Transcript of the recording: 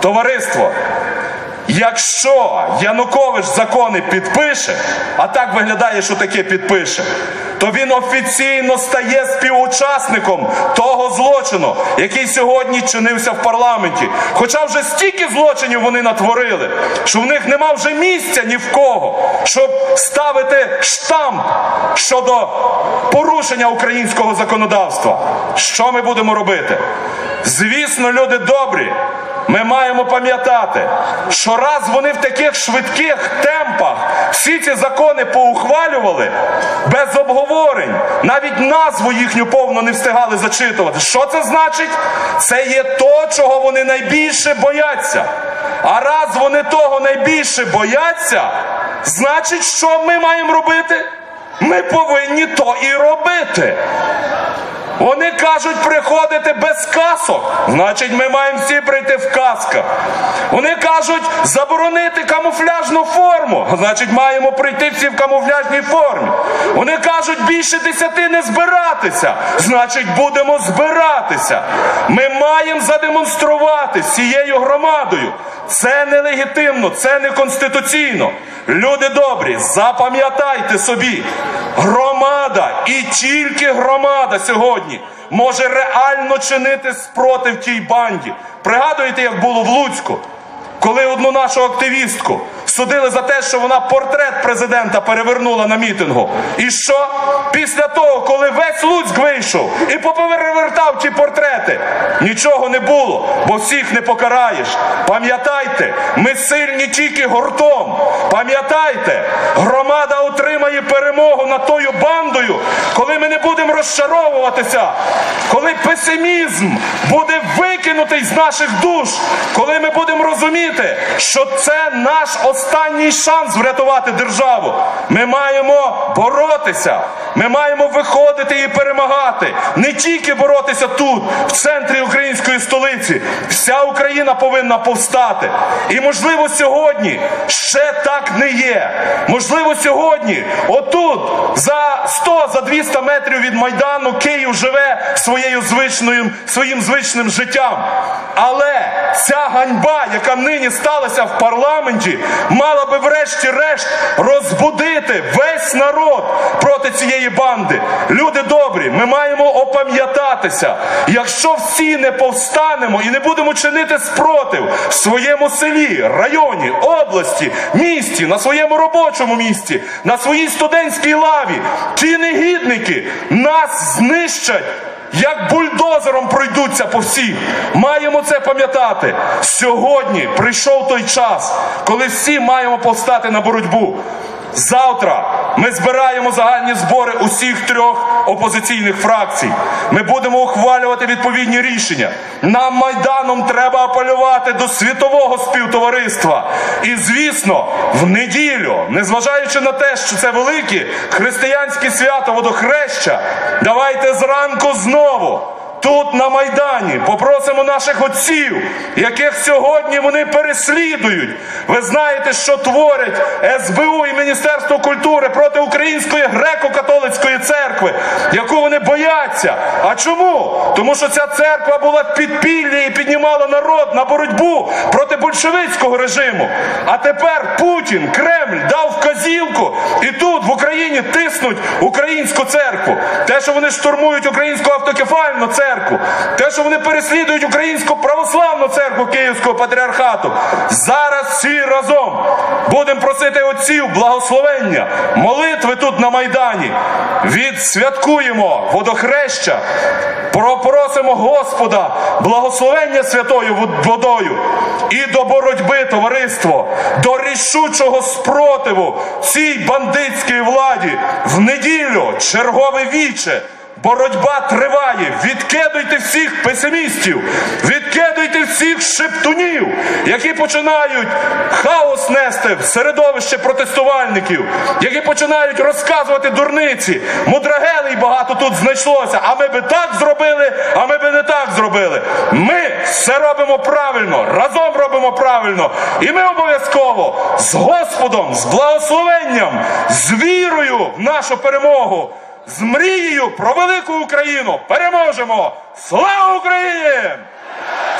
Товариство, якщо Янукович закони підпише, а так виглядає, що таке підпише, то він офіційно стає співучасником того злочину, який сьогодні чинився в парламенті. Хоча вже стільки злочинів вони натворили, що в них нема вже місця ні в кого, щоб ставити штамп щодо порушення українського законодавства. Що ми будемо робити? Звісно, люди добрі. Ми маємо пам'ятати, що раз вони в таких швидких темпах всі ці закони поухвалювали без обговорень, навіть назву їхню повно не встигали зачитувати. Що це значить? Це є то, чого вони найбільше бояться. А раз вони того найбільше бояться, значить, що ми маємо робити? Ми повинні то і робити. Вони кажуть приходити без касок. Значить, ми маємо всі прийти в касках. Вони кажуть заборонити камуфляжну форму. Значить, маємо прийти всі в камуфляжній формі. Вони кажуть більше десяти не збиратися. Значить, будемо збиратися. Ми маємо задемонструвати з цією громадою. Це нелегітимно, це не конституційно. Люди добрі, запам'ятайте собі, громада і тільки громада сьогодні може реально чинити спротив тій банді. Пригадуєте, як було в Луцьку, коли одну нашу активістку судили за те, що вона портрет президента перевернула на мітингу. І що? Після того, коли весь Луцьк вийшов і поперевертав ті портрети, нічого не було, бо всіх не покараєш. Пам'ятайте, ми сильні тільки гуртом. Пам'ятайте, громада отримає перемогу над тою бандою, коли ми не будемо розчаровуватися, коли песимізм буде викинутий з наших душ, коли ми будемо розуміти, що це наш останній шанс врятувати державу. Ми маємо боротися. Ми маємо виходити і перемагати. Не тільки боротися тут, в центрі української столиці. Вся Україна повинна повстати. І можливо сьогодні ще так не є. Можливо, сьогодні, отут, за 100 за 200 метрів від Майдану, Київ живе своєю звичною, своїм звичним життям. Але ця ганьба, яка нині сталася в парламенті, мала би врешті-решт розбудити весь народ проти цієї банди. Люди добрі, ми маємо опам'ятатися. Якщо всі не повстанемо і не будемо чинити спротив в своєму селі, районі, області, місті, на своєму робочому місці, на своїй студентській лаві, ті негідники нас знищать. Як бульдозером пройдуться по всіх. Маємо це пам'ятати. Сьогодні прийшов той час, коли всі маємо повстати на боротьбу. Завтра ми збираємо загальні збори усіх трьох опозиційних фракцій. Ми будемо ухвалювати відповідні рішення. Нам майданом треба апелювати до світового співтовариства. І звісно, в неділю, незважаючи на те, що це велике християнське свято водохреща, давайте зранку знову. Тут на Майдані попросимо наших отців, яких сьогодні вони переслідують. Ви знаєте, що творять СБУ і Міністерство культури проти Української греко-католицької церкви, яку вони бояться. А чому? Тому що ця церква була в підпіллі і піднімала народ на боротьбу проти большевицького режиму. А тепер Путін, Кремль дав вказівку і тут Україні тиснуть українську церкву. Те, що вони штурмують українську автокефальну церкву те, що вони переслідують українську православну церкву Київського патріархату. Зараз всі разом будемо просити отців благословення, молитви тут на Майдані. Відсвяткуємо водохреща, попросимо Господа благословення святою водою і до боротьби, товариство, до рішучого спротиву цій бандитській владі в неділю чергове віче. Боротьба триває. Відкидуйте всіх песимістів, відкидуйте всіх шептунів, які починають хаос нести в середовище протестувальників, які починають розказувати дурниці. Мудрагелей багато тут знайшлося. А ми би так зробили, а ми би не так зробили. Ми все робимо правильно, разом робимо правильно. І ми обов'язково з Господом, з благословенням, з вірою в нашу перемогу з мрією про велику Україну переможемо! Слава Україні!